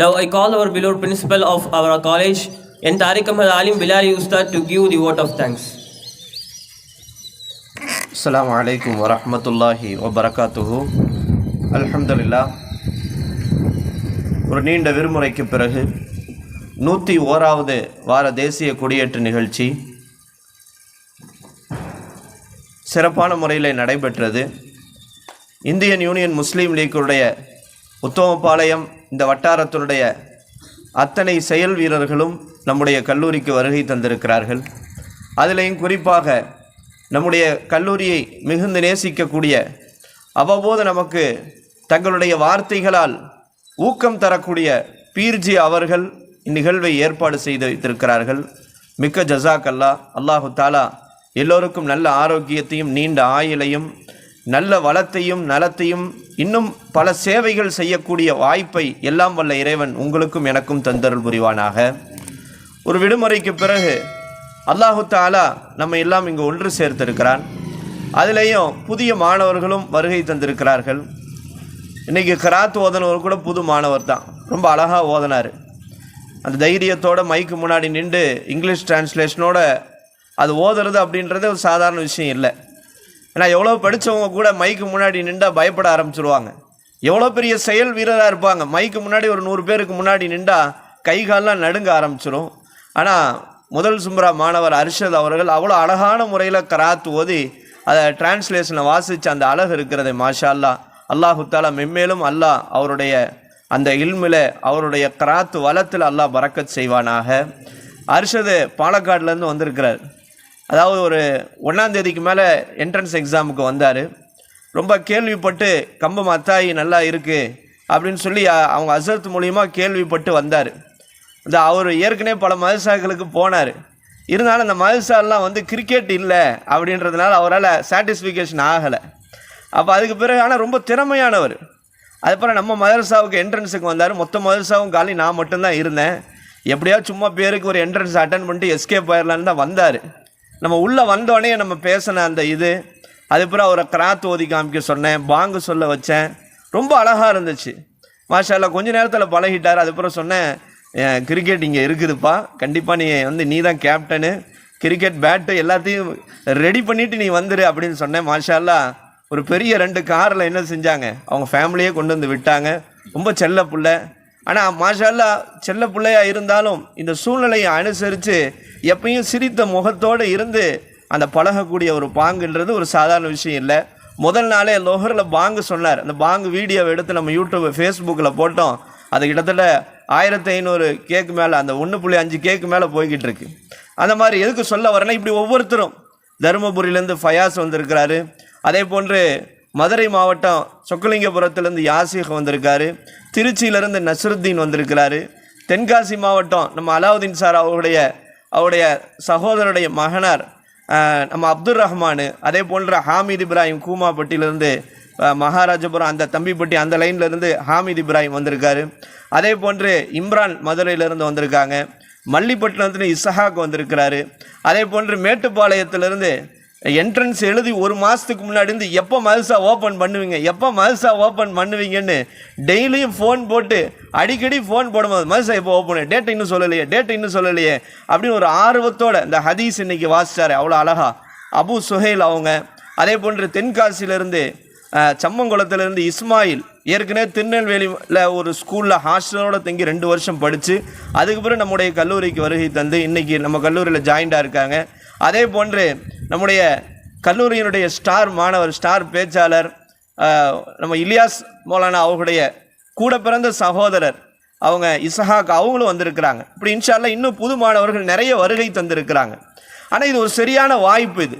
Now I call our beloved principal of our college, and Tariq Ahmad Alim Bilal Ustad to give the vote of thanks. அஸ்ஸலாமு அலைக்கும் வரஹ்மத்துல்லாஹி வபரகாத்துஹு அல்ஹம்துலில்லா ஒரு நீண்ட விடுமுறைக்கு பிறகு நூற்றி ஓராவது வார தேசிய கொடியேற்று நிகழ்ச்சி சிறப்பான முறையில் நடைபெற்றது. இந்தியன் யூனியன் முஸ்லீம் லீக்குடைய உத்தமபாளையம் இந்த வட்டாரத்தினுடைய அத்தனை செயல் வீரர்களும் நம்முடைய கல்லூரிக்கு வருகை தந்திருக்கிறார்கள். அதிலையும் குறிப்பாக நம்முடைய கல்லூரியை மிகுந்து நேசிக்கக்கூடிய அவ்வப்போது நமக்கு தங்களுடைய வார்த்தைகளால் ஊக்கம் தரக்கூடிய பீர்ஜி அவர்கள் இந்நிகழ்வை ஏற்பாடு செய்து வைத்திருக்கிறார்கள் மிக்க ஜசாக் அல்லா அல்லாஹு தாலா எல்லோருக்கும் நல்ல ஆரோக்கியத்தையும் நீண்ட ஆயுளையும் நல்ல வளத்தையும் நலத்தையும் இன்னும் பல சேவைகள் செய்யக்கூடிய வாய்ப்பை எல்லாம் வல்ல இறைவன் உங்களுக்கும் எனக்கும் தந்தருள் புரிவானாக. ஒரு விடுமுறைக்கு பிறகு அல்லாஹு தாலா நம்ம எல்லாம் இங்கு ஒன்று சேர்த்திருக்கிறான். அதுலேயும் புதிய மாணவர்களும் வருகை தந்திருக்கிறார்கள். இன்றைக்கி கராத் ஓதனவர் கூட புது மாணவர் தான். ரொம்ப அழகாக ஓதனார். அந்த தைரியத்தோட மைக்கு முன்னாடி நின்று இங்கிலீஷ் டிரான்ஸ்லேஷனோட அது ஓதுறது அப்படின்றது ஒரு சாதாரண விஷயம் இல்லை. ஏன்னா எவ்வளோ படித்தவங்க கூட மைக்கு முன்னாடி நின்றா பயப்பட ஆரம்பிச்சிருவாங்க. எவ்வளோ பெரிய செயல் வீரராக இருப்பாங்க. மைக்கு முன்னாடி ஒரு நூறு பேருக்கு முன்னாடி நின்றா கை கால்லாம் நடுங்க ஆரம்பிச்சிடும் ஆனால் முதல் சும்ரா மாணவர் அர்ஷத் அவர்கள் அவ்வளோ அழகான முறையில் கராத் ஓதி அதை டிரான்ஸ்லேஷனை வாசித்து அந்த அழகு இருக்கிறது மாஷா அல்லா அல்லாஹுத்தாலா மென்மேலும் அல்லாஹ் அவருடைய அந்த இல்மில் அவருடைய கராத்து வளத்தில் அல்லாஹ் பறக்கச் செய்வானாக. அர்ஷது பாலக்காட்லேருந்து வந்திருக்கிறார். அதாவது ஒரு ஒன்றாந்தேதிக்கு மேலே என்ட்ரன்ஸ் எக்ஸாமுக்கு வந்தார். ரொம்ப கேள்விப்பட்டு கம்பம் அத்தாயி நல்லா இருக்குது அப்படின்னு சொல்லி அவங்க அசரத் மூலியமாக கேள்விப்பட்டு வந்தார். இந்த அவர் ஏற்கனவே பல மதுசாக்களுக்கு போனார். இருந்தாலும் அந்த மதரசாலாம் வந்து கிரிக்கெட் இல்லை அப்படின்றதுனால அவரால் சாட்டிஸ்ஃபிகேஷன் ஆகலை. அப்போ அதுக்கு பிறகு ஆனால் ரொம்ப திறமையானவர். அதுக்கப்புறம் நம்ம மதரசாவுக்கு என்ட்ரன்ஸுக்கு வந்தார். மொத்த மதரசாவும் காலி நான் மட்டும்தான் இருந்தேன். எப்படியாவது சும்மா பேருக்கு ஒரு என்ட்ரன்ஸ் அட்டன் பண்ணிட்டு எஸ்கேப் ஆயிடலான்னு தான் வந்தார். நம்ம உள்ளே வந்தோடனே நம்ம பேசின அந்த இது அதுக்கப்புறம் அவரை கிராத் ஓதி காமிக்க சொன்னேன் பாங்கு சொல்ல வச்சேன். ரொம்ப அழகாக இருந்துச்சு. மாஷால்லா கொஞ்ச நேரத்தில் பழகிட்டார். அதுக்கப்புறம் சொன்னேன் கிரிக்கெட் இங்கே இருக்குதுப்பா. கண்டிப்பாக நீ வந்து நீ தான் கேப்டனு கிரிக்கெட் பேட்டு எல்லாத்தையும் ரெடி பண்ணிவிட்டு நீ வந்துரு அப்படின்னு சொன்னேன். மாஷால்லா ஒரு பெரிய ரெண்டு காரில் என்ன செஞ்சாங்க? அவங்க ஃபேமிலியே கொண்டு வந்து விட்டாங்க. ரொம்ப செல்ல பிள்ளை. ஆனால் மாஷல்லா செல்ல பிள்ளையாக இருந்தாலும் இந்த சூழ்நிலையை அனுசரித்து எப்பயும் சிரித்த முகத்தோடு இருந்து அந்த பழகக்கூடிய ஒரு பாங்குன்றது ஒரு சாதாரண விஷயம் இல்லை. முதல் நாளே லோகரில் பாங்கு சொன்னார். அந்த பாங்கு வீடியோவை எடுத்து நம்ம யூடியூப் ஃபேஸ்புக்கில் போட்டோம். அது கிட்டத்தட்ட ஆயிரத்தி ஐநூறு கேக்கு மேலே அந்த ஒன்று புள்ளி அஞ்சு கேக்கு மேலே போய்கிட்டு இருக்கு. அந்த மாதிரி எதுக்கு சொல்ல வரேன்னா இப்படி ஒவ்வொருத்தரும் தருமபுரியிலேருந்து ஃபயாஸ் வந்திருக்கிறாரு. அதே போன்று மதுரை மாவட்டம் சொக்கலிங்கபுரத்துலேருந்து யாசிக் வந்திருக்காரு. திருச்சியிலேருந்து நசருத்தீன் வந்திருக்கிறாரு. தென்காசி மாவட்டம் நம்ம அலாவுதீன் சார் அவருடைய அவருடைய சகோதரருடைய மகனார் நம்ம அப்துல் ரஹ்மானு அதே போன்ற ஹாமித் இப்ராஹிம் கூமாப்பட்டியிலேருந்து மகாராஜபுரம் அந்த தம்பிப்பட்டி அந்த லைன்லேருந்து ஹாமித் இப்ராஹிம் வந்திருக்காரு. அதே போன்று இம்ரான் மதுரையிலேருந்து வந்திருக்காங்க. மல்லிப்பட்டினத்துல இசஹாக் வந்திருக்கிறாரு. அதே போன்று மேட்டுப்பாளையத்திலேருந்து என்ட்ரன்ஸ் எழுதி ஒரு மாதத்துக்கு முன்னாடி இருந்து எப்போ மதுசா ஓப்பன் பண்ணுவீங்க? எப்போ மதுசா ஓப்பன் பண்ணுவீங்கன்னு டெய்லியும் ஃபோன் போட்டு அடிக்கடி ஃபோன் போடும்போது மதுசா எப்போ ஓப்பன் டேட் இன்னும் சொல்லலையே டேட் இன்னும் சொல்லலையே அப்படின்னு ஒரு ஆர்வத்தோட இந்த ஹதீஸ் இன்னைக்கு வாசித்தார் அவ்வளோ அழகா. அபு சுஹைல் அவங்க அதே போன்று தென்காசியிலேருந்து சம்மங்குளத்துலேருந்து இஸ்மாயில் ஏற்கனவே திருநெல்வேலியில் ஒரு ஸ்கூலில் ஹாஸ்டலோடு தங்கி ரெண்டு வருஷம் படித்து அதுக்கப்புறம் நம்முடைய கல்லூரிக்கு வருகை தந்து இன்னைக்கு நம்ம கல்லூரியில் ஜாயிண்டாக இருக்காங்க. அதே போன்று நம்முடைய கல்லூரியினுடைய ஸ்டார் மாணவர் ஸ்டார் பேச்சாளர் நம்ம இலியாஸ் மோலானா அவர்களுடைய கூட பிறந்த சகோதரர் அவங்க இசஹாக் அவங்களும் வந்திருக்கிறாங்க. இப்படி இன்ஷால்ல இன்னும் புது மாணவர்கள் நிறைய வருகை தந்திருக்கிறாங்க. ஆனால் இது ஒரு சரியான வாய்ப்பு இது.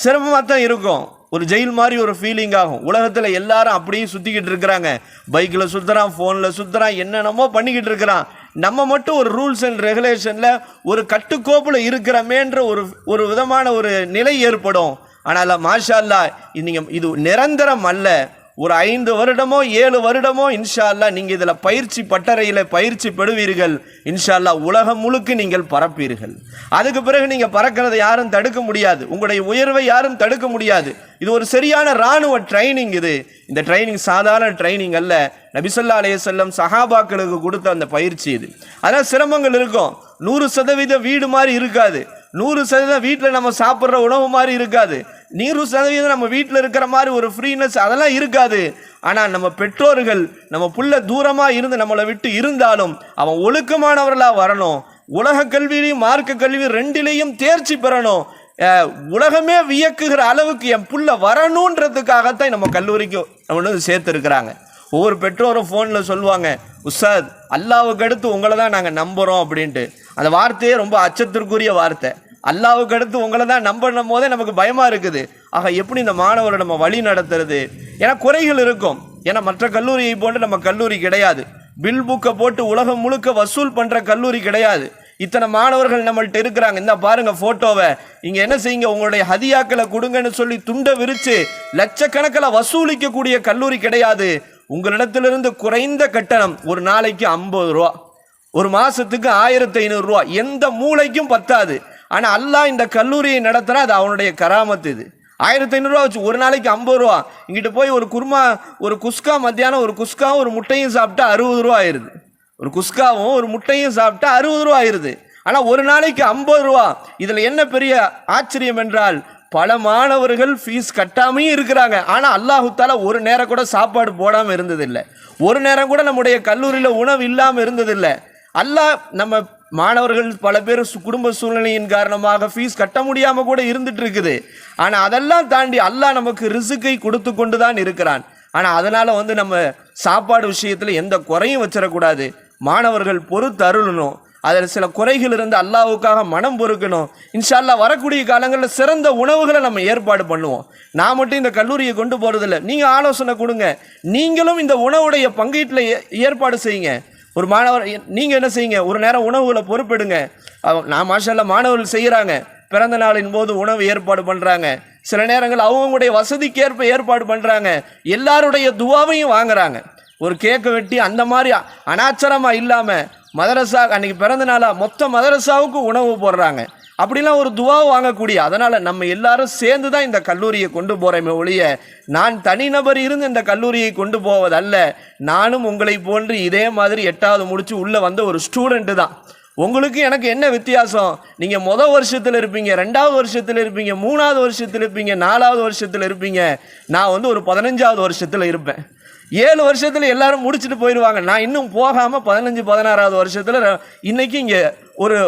சிரமமாக தான் இருக்கும். ஒரு ஜெயில் மாதிரி ஒரு ஃபீலிங் ஆகும். உலகத்தில் எல்லாரும் அப்படியே சுற்றிக்கிட்டு இருக்கிறாங்க. பைக்கில் சுற்றுறான் ஃபோனில் சுற்றுறான் என்னென்னமோ பண்ணிக்கிட்டு இருக்கிறான். நம்ம மட்டும் ஒரு ரூல்ஸ் அண்ட் ரெகுலேஷனில் ஒரு கட்டுக்கோப்பில் இருக்கிறமேன்ற ஒரு ஒரு விதமான ஒரு நிலை ஏற்படும். ஆனால் மாஷா அல்லா இது நீங்கள் இது நிரந்தரம் அல்ல. ஒரு ஐந்து வருடமோ ஏழு வருடமோ இன்ஷா நீங்கள் இதில் பயிற்சி பட்டறையில் பயிற்சி பெறுவீர்கள். இன்ஷா அல்லாஹ் உலகம் முழுக்க நீங்கள் பறப்பீர்கள் அதுக்கு பிறகு நீங்கள் பறக்கிறதை யாரும் தடுக்க முடியாது. உங்களுடைய உயர்வை யாரும் தடுக்க முடியாது. இது ஒரு சரியான இராணுவ ட்ரைனிங் இது. இந்த ட்ரைனிங் சாதாரண ட்ரைனிங் அல்ல. நபிசல்லா அலையம் சஹாபாக்களுக்கு கொடுத்த அந்த பயிற்சி இது. அதான் சிரமங்கள் இருக்கும். நூறு சதவீத வீடு மாதிரி இருக்காது. நூறு சதவீதம் வீட்டில் நம்ம சாப்பிட்ற உணவு மாதிரி இருக்காது. நூறு சதவீதம் நம்ம வீட்டில் இருக்கிற மாதிரி ஒரு ஃப்ரீனஸ் அதெல்லாம் இருக்காது. ஆனால் நம்ம பெற்றோர்கள் நம்ம புள்ள தூரமாக இருந்து நம்மளை விட்டு இருந்தாலும் அவன் ஒழுக்கமானவர்களாக வரணும். உலக கல்வியிலையும் மார்க்க கல்வி ரெண்டிலையும் தேர்ச்சி பெறணும். உலகமே வியக்குகிற அளவுக்கு என் புள்ள வரணுன்றதுக்காகத்தான் நம்ம கல்லூரிக்கு நம்ம சேர்த்துருக்குறாங்க. ஒவ்வொரு பெற்றோரும் ஃபோனில் சொல்லுவாங்க உஸ்தாத் அல்லாவுக்கு அடுத்து உங்களை தான் நாங்கள் நம்புகிறோம் அப்படின்ட்டு. அந்த வார்த்தையே ரொம்ப அச்சத்திற்குரிய வார்த்தை. அல்லாவுக்கு அடுத்து உங்களை தான் நம்பணும் போதே நமக்கு பயமாக இருக்குது. ஆக எப்படி இந்த மாணவரை நம்ம வழி நடத்துறது? ஏன்னா குறைகள் இருக்கும். ஏன்னா மற்ற கல்லூரியை போன்று நம்ம கல்லூரி கிடையாது. பில் புக்கை போட்டு உலகம் முழுக்க வசூல் பண்ணுற கல்லூரி கிடையாது. இத்தனை மாணவர்கள் நம்மள்ட்ட இருக்கிறாங்க. இந்த பாருங்க போட்டோவை. இங்க என்ன செய்யுங்க? உங்களுடைய ஹதியாக்களை கொடுங்கன்னு சொல்லி துண்டை விரிச்சு லட்சக்கணக்கில் வசூலிக்கக்கூடிய கல்லூரி கிடையாது. உங்களிடத்திலிருந்து குறைந்த கட்டணம் ஒரு நாளைக்கு ஐம்பது ரூபா. ஒரு மாசத்துக்கு ஆயிரத்தி ஐநூறுரூவா எந்த மூளைக்கும் பத்தாது. ஆனால் அல்லாஹ் இந்த கல்லூரியை நடத்துனா அது அவனுடைய கராமத்து இது. ஆயிரத்தி ஐநூறுரூவா வச்சு ஒரு நாளைக்கு ஐம்பது ரூபா. இங்கிட்டு போய் ஒரு குருமா ஒரு குஸ்கா மத்தியானம் ஒரு குஸ்காவும் ஒரு முட்டையும் சாப்பிட்டா அறுபது ரூபா ஆயிருது ஒரு குஸ்காவும் ஒரு முட்டையும் சாப்பிட்டா அறுபது ரூபா ஆயிருது. ஆனால் ஒரு நாளைக்கு ஐம்பது ரூபா. இதில் என்ன பெரிய ஆச்சரியம் என்றால் பல மாணவர்கள் ஃபீஸ் கட்டாமையும் இருக்கிறாங்க. ஆனால் அல்லாஹுத்தால ஒரு நேரம் கூட சாப்பாடு போடாமல் இருந்ததில்லை. ஒரு நேரம் கூட நம்முடைய கல்லூரியில் உணவு இல்லாமல் இருந்ததில்லை. அல்லாஹ் நம்ம மாணவர்கள் பல பேர் சு- குடும்ப சூழ்நிலையின் காரணமாக ஃபீஸ் கட்ட முடியாமல் கூட இருந்துட்டு இருக்குது. ஆனால் அதெல்லாம் தாண்டி அல்லாஹ் நமக்கு ரிசுக்கை கொடுத்து கொண்டு தான் இருக்கிறான். ஆனால் அதனால் வந்து நம்ம சாப்பாடு விஷயத்தில் எந்த குறையும் வச்சிடக்கூடாது மாணவர்கள் பொறுத்து அருளணும் அதில் சில குறைகள் இருந்து அல்லாவுக்காக மனம் பொறுக்கணும். இன்ஷால்லா வரக்கூடிய காலங்களில் சிறந்த உணவுகளை நம்ம ஏற்பாடு பண்ணுவோம். நான் மட்டும் இந்த கல்லூரியை கொண்டு போகிறதில்ல நீங்கள் ஆலோசனை கொடுங்க. நீங்களும் இந்த உணவுடைய பங்கீட்டில் ஏ- ஏற்பாடு செய்யுங்க. ஒரு மாணவர் நீங்கள் என்ன செய்யுங்க? ஒரு நேரம் உணவுகளை பொறுப்பெடுங்க. நான் மாஷல்ல மாணவர்கள் செய்கிறாங்க பிறந்த நாளின் போது உணவு ஏற்பாடு பண்ணுறாங்க சில நேரங்கள் அவங்களுடைய வசதிக்கேற்ப ஏற்பாடு பண்ணுறாங்க எல்லாருடைய துவாவையும் வாங்குறாங்க. ஒரு கேக்கை வெட்டி அந்த மாதிரி அனாச்சரமாக இல்லாமல் மதரசா அன்னைக்கு பிறந்த மொத்த மதரசாவுக்கு உணவு போடுறாங்க. அப்படிலாம் ஒரு துவா வாங்கக்கூடிய அதனால் நம்ம எல்லாரும் சேர்ந்து தான் இந்த கல்லூரியை கொண்டு போகிறோமே ஒழிய நான் தனிநபர் இருந்து இந்த கல்லூரியை கொண்டு போவதல்ல நானும் உங்களை போன்று இதே மாதிரி எட்டாவது முடித்து உள்ளே வந்த ஒரு ஸ்டூடெண்ட்டு தான். உங்களுக்கு எனக்கு என்ன வித்தியாசம்? நீங்கள் மொதல் வருஷத்தில் இருப்பீங்க ரெண்டாவது வருஷத்தில் இருப்பீங்க மூணாவது வருஷத்தில் இருப்பீங்க நாலாவது வருஷத்தில் இருப்பீங்க. நான் வந்து ஒரு பதினஞ்சாவது வருஷத்தில் இருப்பேன். ஏழு வருஷத்தில் எல்லாரும் முடிச்சுட்டு போயிடுவாங்க. நான் இன்னும் போகாமல் பதினஞ்சு பதினாறாவது வருஷத்தில் இன்றைக்கி இங்கே ஒரு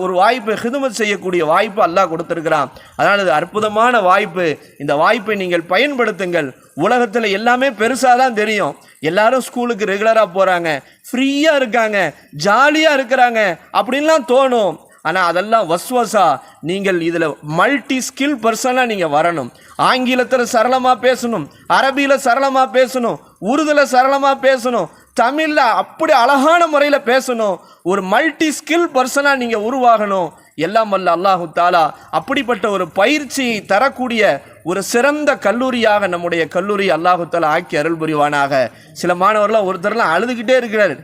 ஒரு வாய்ப்பு ஹிதுமத் செய்யக்கூடிய வாய்ப்பு அல்லாஹ் கொடுத்துருக்கிறான். அதனால் இது அற்புதமான வாய்ப்பு. இந்த வாய்ப்பை நீங்கள் பயன்படுத்துங்கள். உலகத்தில் எல்லாமே பெருசாக தான் தெரியும். எல்லாரும் ஸ்கூலுக்கு ரெகுலராக போகிறாங்க ஃப்ரீயாக இருக்காங்க. ஜாலியாக இருக்கிறாங்க. அப்படின்லாம் தோணும். ஆனால் அதெல்லாம் வஸ்வசா. நீங்கள் இதில் மல்டி ஸ்கில் பர்சனாக நீங்கள் வரணும். ஆங்கிலத்தில் சரளமாக பேசணும். அரபியில் சரளமாக பேசணும். உருதுல சரளமாக பேசணும். தமிழில் அப்படி அழகான முறையில் பேசணும். ஒரு மல்டி ஸ்கில் பர்சனாக நீங்கள் உருவாகணும். எல்லாம் வல்ல அல்லாஹு தாலா அப்படிப்பட்ட ஒரு பயிற்சியை தரக்கூடிய ஒரு சிறந்த கல்லூரியாக நம்முடைய கல்லூரி அல்லாஹு தாலா ஆக்கி அருள் புரிவானாக. சில மாணவர்களாம் ஒருத்தர்லாம் அழுதுகிட்டே இருக்கிறார்.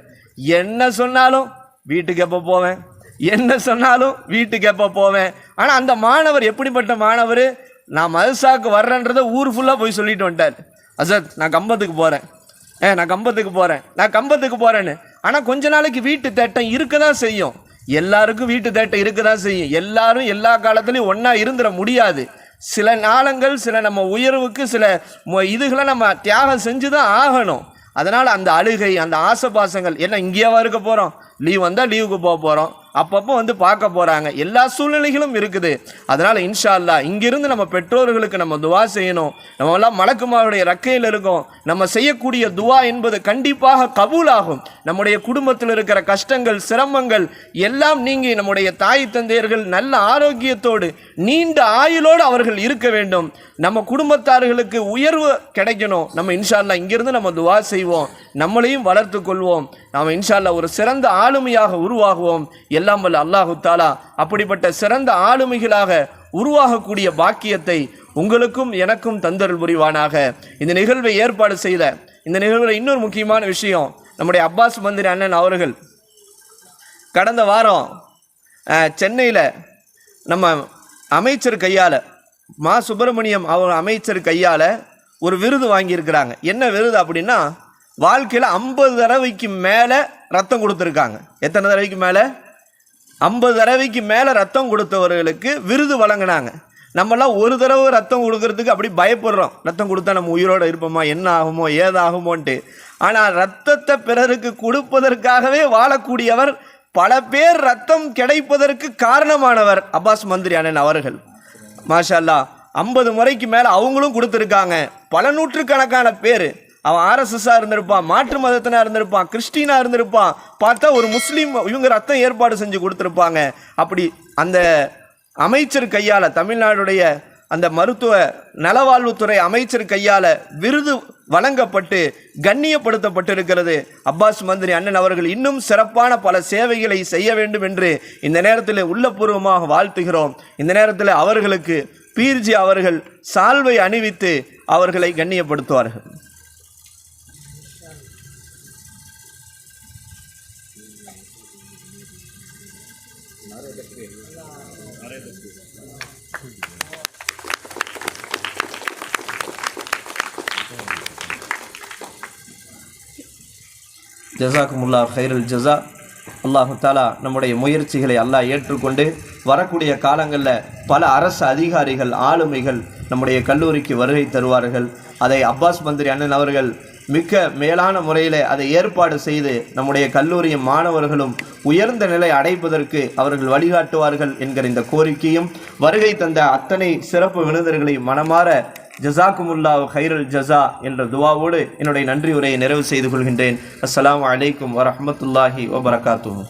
என்ன சொன்னாலும் வீட்டுக்கு எப்போ போவேன்? என்ன சொன்னாலும் வீட்டுக்கு எப்போ போவேன்? ஆனால் அந்த மாணவர் எப்படிப்பட்ட மாணவர்? நான் மதுசாக்கு வர்றேன்றதை ஊர் ஃபுல்லாக போய் சொல்லிட்டு வந்துட்டார். அசத் நான் கம்பத்துக்கு போகிறேன் ஏ நான் கம்பத்துக்கு போகிறேன் நான் கம்பத்துக்கு போகிறேன்னு ஆனால் கொஞ்ச நாளைக்கு வீட்டு தேட்டம் இருக்க தான் செய்யும். எல்லாருக்கும் வீட்டு தேட்டம் இருக்க தான் செய்யும். எல்லாரும் எல்லா காலத்துலையும் ஒன்றா இருந்துட முடியாது. சில நாளங்கள் சில நம்ம உயர்வுக்கு சில இதுகளை நம்ம தியாகம் செஞ்சு தான் ஆகணும். அதனால் அந்த அழுகை அந்த ஆசை பாசங்கள் என்ன இங்கேயாவா இருக்க போகிறோம் லீவ் வந்தால் லீவுக்கு போக போகிறோம் அப்பப்போ வந்து பார்க்க போகிறாங்க எல்லா சூழ்நிலைகளும் இருக்குது. அதனால் இன்ஷா இங்கிருந்து நம்ம பெற்றோர்களுக்கு நம்ம துவா செய்யணும். நம்ம எல்லாம் மலக்குமாருடைய ரக்கையில் இருக்கோம். நம்ம செய்யக்கூடிய துவா என்பது கண்டிப்பாக கபூலாகும். நம்முடைய குடும்பத்தில் இருக்கிற கஷ்டங்கள் சிரமங்கள் எல்லாம் நீங்கி நம்முடைய தாய் தந்தையர்கள் நல்ல ஆரோக்கியத்தோடு நீண்ட ஆயுளோடு அவர்கள் இருக்க வேண்டும். நம்ம குடும்பத்தார்களுக்கு உயர்வு கிடைக்கணும். நம்ம இன்ஷால்லா இங்கிருந்து நம்ம துவா செய்வோம். நம்மளையும் வளர்த்து கொள்வோம். நாம் இன்ஷால்லா ஒரு சிறந்த ஆளுமையாக உருவாகுவோம். எல்லாம் வல்ல அல்லாஹு தாலா அப்படிப்பட்ட சிறந்த ஆளுமைகளாக உருவாகக்கூடிய பாக்கியத்தை உங்களுக்கும் எனக்கும் தந்தருள் புரிவானாக. இந்த நிகழ்வை ஏற்பாடு செய்த இந்த நிகழ்வில் இன்னொரு முக்கியமான விஷயம் நம்முடைய அப்பாஸ் மந்திரி அண்ணன் அவர்கள் கடந்த வாரம் சென்னையில் நம்ம அமைச்சர் கையால் மா சுப்பிரமணியம் அவர் அமைச்சர் கையால் ஒரு விருது வாங்கியிருக்கிறாங்க. என்ன விருது அப்படின்னா வாழ்க்கையில் ஐம்பது தடவைக்கு மேலே ரத்தம் கொடுத்துருக்காங்க. எத்தனை தடவைக்கு மேலே? ஐம்பது தடவைக்கு மேலே ரத்தம் கொடுத்தவர்களுக்கு விருது வழங்கினாங்க. நம்மலாம் ஒரு தடவை ரத்தம் கொடுக்கறதுக்கு அப்படி பயப்படுறோம். ரத்தம் கொடுத்தா நம்ம உயிரோடு இருப்போமா? என்ன ஆகுமோ? ஏதாகுமோன்ட்டு. ஆனால் ரத்தத்தை பிறருக்கு கொடுப்பதற்காகவே வாழக்கூடியவர் பல பேர் ரத்தம் கிடைப்பதற்கு காரணமானவர் அப்பாஸ் மந்திரி அண்ணன் அவர்கள். மாஷா ஐம்பது முறைக்கு மேலே அவங்களும் கொடுத்துருக்காங்க. பல நூற்றுக்கணக்கான பேர். அவன் ஆர்எஸ்எஸ்ஸாக இருந்திருப்பான் மாற்று மதத்தினா இருந்திருப்பான் கிறிஸ்டினாக இருந்திருப்பான். பார்த்தா ஒரு முஸ்லீம் இவங்க ரத்தம் ஏற்பாடு செஞ்சு கொடுத்துருப்பாங்க. அப்படி அந்த அமைச்சர் கையால் தமிழ்நாடுடைய அந்த மருத்துவ நலவாழ்வுத்துறை அமைச்சர் கையால் விருது வழங்கப்பட்டு கண்ணியப்படுத்தப்பட்டிருக்கிறது. அப்பாஸ் மந்திரி அண்ணன் அவர்கள் இன்னும் சிறப்பான பல சேவைகளை செய்ய வேண்டும் என்று இந்த நேரத்தில் உள்ளபூர்வமாக வாழ்த்துகிறோம். இந்த நேரத்தில் அவர்களுக்கு பீர்ஜி அவர்கள் சால்வை அணிவித்து அவர்களை கண்ணியப்படுத்துவார்கள். ஜசாக்குமுல்லா ஹைரல் ஜஸா. அல்லாஹு தாலா நம்முடைய முயற்சிகளை அல்லாஹ் ஏற்றுக்கொண்டு வரக்கூடிய காலங்களில் பல அரசு அதிகாரிகள் ஆளுமைகள் நம்முடைய கல்லூரிக்கு வருகை தருவார்கள். அதை அப்பாஸ் மந்திரி அண்ணன் அவர்கள் மிக்க மேலான முறையில் அதை ஏற்பாடு செய்து நம்முடைய கல்லூரியின் மாணவர்களும் உயர்ந்த நிலை அடைப்பதற்கு அவர்கள் வழிகாட்டுவார்கள் என்கிற இந்த கோரிக்கையும் வருகை தந்த அத்தனை சிறப்பு விருந்தர்களை மனமாற ஜசாக்குமுல்லா ஹைரல் ஜசா என்ற துவாவோடு என்னுடைய நன்றி உரையை நிறைவு செய்து கொள்கின்றேன். அஸ்லாம் வலைக்கம் வரமத்துல்லாஹி வபரகாத்துஹு.